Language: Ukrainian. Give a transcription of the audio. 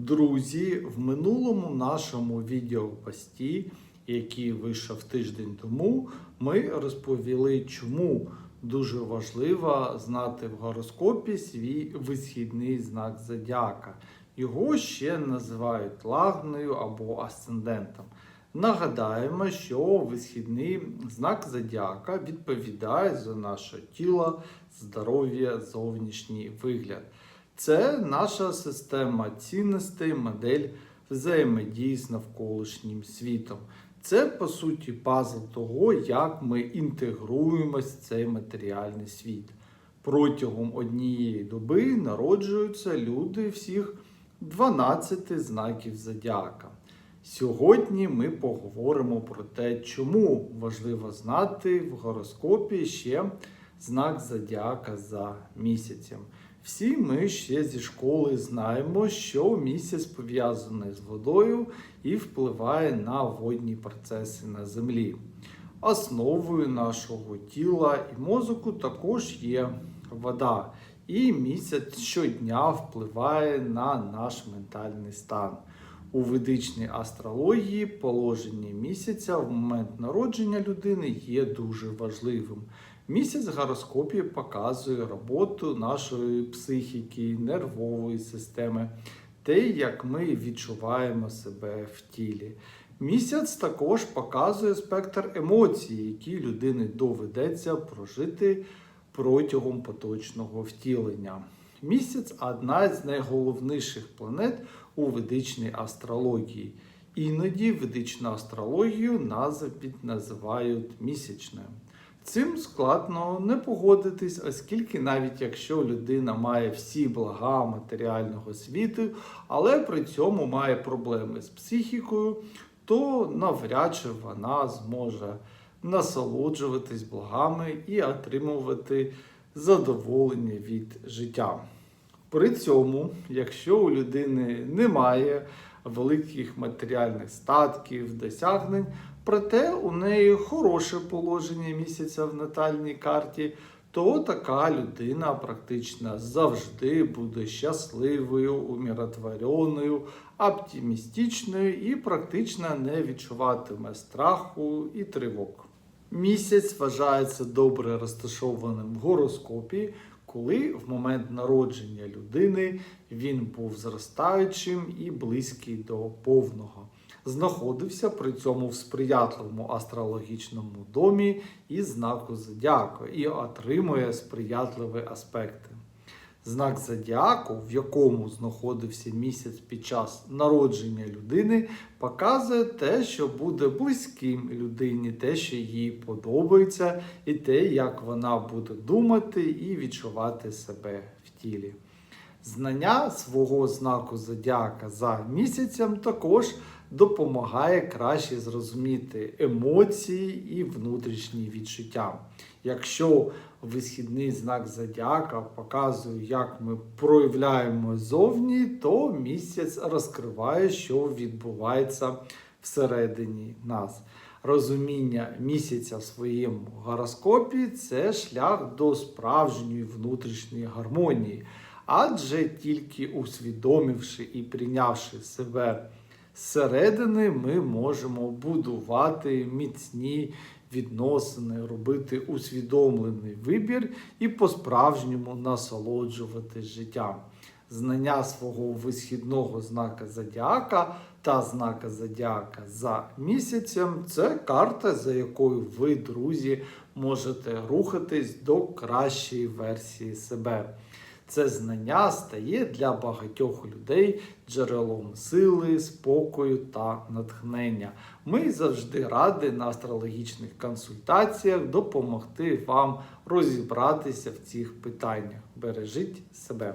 Друзі, в минулому нашому відеопості, який вийшов тиждень тому, ми розповіли, чому дуже важливо знати в гороскопі свій висхідний знак зодіака. Його ще називають лагнею або асцендентом. Нагадаємо, що висхідний знак зодіака відповідає за наше тіло, здоров'я, зовнішній вигляд. Це наша система цінностей, модель взаємодії з навколишнім світом. Це по суті пазл того, як ми інтегруємось в цей матеріальний світ. Протягом однієї доби народжуються люди всіх 12 знаків зодіака. Сьогодні ми поговоримо про те, чому важливо знати в гороскопі ще знак зодіака за місяцем. Всі ми ще зі школи знаємо, що місяць пов'язаний з водою і впливає на водні процеси на землі. Основою нашого тіла і мозку також є вода, і місяць щодня впливає на наш ментальний стан. У ведичній астрології положення місяця в момент народження людини є дуже важливим. Місяць в гороскопі показує роботу нашої психіки, нервової системи, те, як ми відчуваємо себе в тілі. Місяць також показує спектр емоцій, які людини доведеться прожити протягом поточного втілення. Місяць одна з найголовніших планет у ведичній астрології. Іноді ведичну астрологію називають місячною. Цим складно не погодитись, оскільки навіть якщо людина має всі блага матеріального світу, але при цьому має проблеми з психікою, то навряд чи вона зможе насолоджуватись благами і отримувати задоволення від життя. При цьому, якщо у людини немає великих матеріальних статків, досягнень, проте у неї хороше положення місяця в натальній карті, то така людина практично завжди буде щасливою, умиротвореною, оптимістичною і практично не відчуватиме страху і тривог. Місяць вважається добре розташованим в гороскопі, коли в момент народження людини він був зростаючим і близький до повного. Знаходився при цьому в сприятливому астрологічному домі і знаку зодіаку і отримує сприятливі аспекти. Знак зодіаку, в якому знаходився місяць під час народження людини, показує те, що буде близьким людині, те, що їй подобається, і те, як вона буде думати і відчувати себе в тілі. Знання свого знаку зодіака за місяцем також допомагає краще зрозуміти емоції і внутрішні відчуття. Якщо висхідний знак зодіака показує, як ми проявляємо зовні, то місяць розкриває, що відбувається всередині нас. Розуміння місяця в своєму гороскопі це шлях до справжньої внутрішньої гармонії. Адже тільки усвідомивши і прийнявши себе зсередини, ми можемо будувати міцні відносини, робити усвідомлений вибір і по-справжньому насолоджувати життям. Знання свого висхідного знака зодіака та знака зодіака за місяцем це карта, за якою ви, друзі, можете рухатись до кращої версії себе. Це знання стає для багатьох людей джерелом сили, спокою та натхнення. Ми завжди раді на астрологічних консультаціях допомогти вам розібратися в цих питаннях. Бережіть себе.